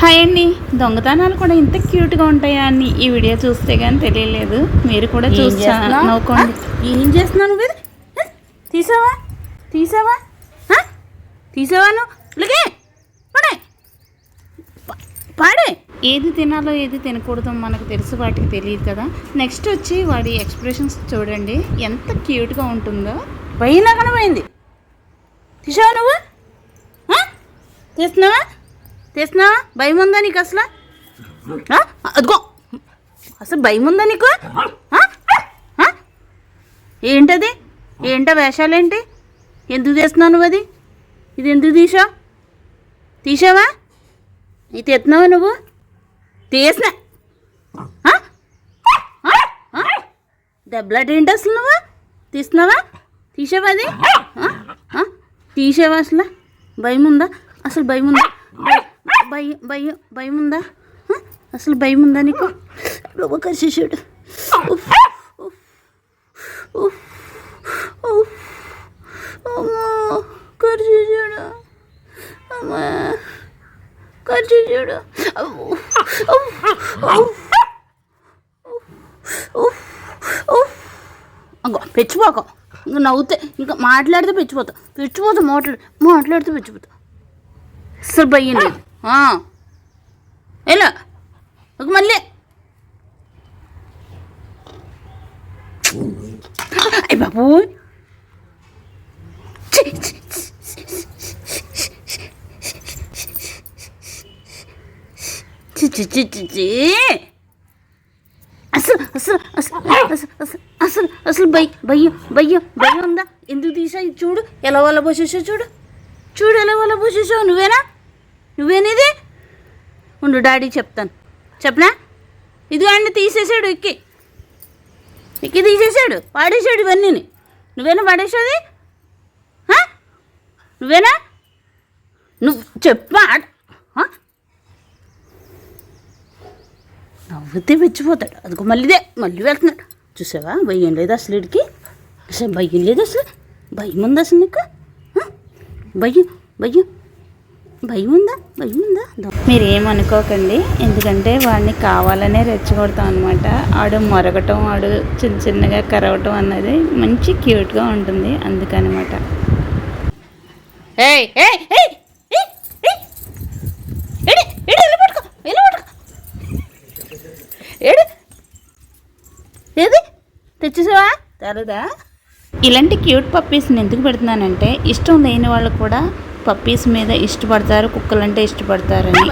Hi అండి. దొంగతనాలు కూడా ఇంత క్యూట్గా ఉంటాయా అని ఈ వీడియో చూస్తే కానీ తెలియలేదు. మీరు కూడా ఏం చూసి చేస్తున్నావ్? నవ్వుకోండి. ఆ? ఏం చేస్తున్నావు నువ్వు? తీసావా? తీసావా? తీసావా నువ్వు? పడే! ఏది తినాలో ఏది తినకూడదో మనకు తెలుసు వాటికి తెలియదు కదా. నెక్స్ట్ వచ్చి వాడి ఎక్స్ప్రెషన్స్ చూడండి. ఎంత క్యూట్గా ఉంటుందో. పైన కనబోయింది తీసావా నువ్వు? తీస్తున్నావా? తెస్తున్నా భయం ఉందా నీకు అసలు? అదిగో. అసలు భయం ఉందా నీకు ఏంటది? ఏంటా వేషాలేంటి? ఎందుకు తీస్తున్నావు నువ్వు అది? ఇది ఎందుకు తీసా తీసావా ఇది తెస్తున్నావా నువ్వు? తీసినా. ఆ? దెబ్బలాట ఏంటి అసలు నువ్వు? తీస్తున్నావా? తీసావా అది? తీసావా అసలు? భయం ఉందా అసలు భయం ఉందా భయ- భయం భయం భయం ఉందా అసలు భయం ఉందా నీకు బాబా శిష్యుడు అమ్మా కరిచేసాడు అగో పెచ్చిపోక. ఇంకా నవ్వుతే ఇంకా మాట్లాడితే పెచ్చిపోతా. పెచ్చిపోతా మాట్లాడు మాట్లాడితే పెచ్చిపోతా. అసలు భయం లేదు. ఎలా ఒక మళ్ళీ. అయ్య బాబు. అసలు అసలు అసలు అసలు అసలు అసలు భయ భయం భయం భయం ఉందా? ఎందుకు తీసా చూడు? ఎలా వాళ్ళ పోసేసావు చూడు? చూడు ఎలా వాళ్ళ పోసేసావు? నువ్వేనా? నువ్వేనా ఉండు డాడీ చెప్తాను. చెప్పనా? ఇదిగో అండి తీసేసాడు ఎక్కి ఎక్కి తీసేసాడు. పాడేశాడు ఇవన్నీ నువ్వేనా పాడేసేది నువ్వేనా? నువ్వు చెప్పా నవ్వుతే మెచ్చిపోతాడు. అదిగో మళ్ళీదే మళ్ళీ వెళ్తున్నాడు. చూసావా? భయం లేదు అసలు ఇడికి అసలు భయం లేదు అసలు. భయం ఉంది అసలు నీకు? భయం భయం. భయం ఉందా భయం ఉందా మీరు ఏమనుకోకండి ఎందుకంటే వాడిని కావాలనే రెచ్చగొడతాం అనమాట ఆడు మొరగటం ఆడు చిన్న చిన్నగా కరవటం అన్నది మంచి క్యూట్గా ఉంటుంది. అందుకనమాట. ఏది? తెచ్చేసావా? తెరదా? ఇలాంటి క్యూట్ పప్పీస్ని ఎందుకు పెడుతున్నానంటే ఇష్టం లేని వాళ్ళు కూడా పప్పీస్ మీద ఇష్టపడతారు కుక్కలంటే ఇష్టపడతారని.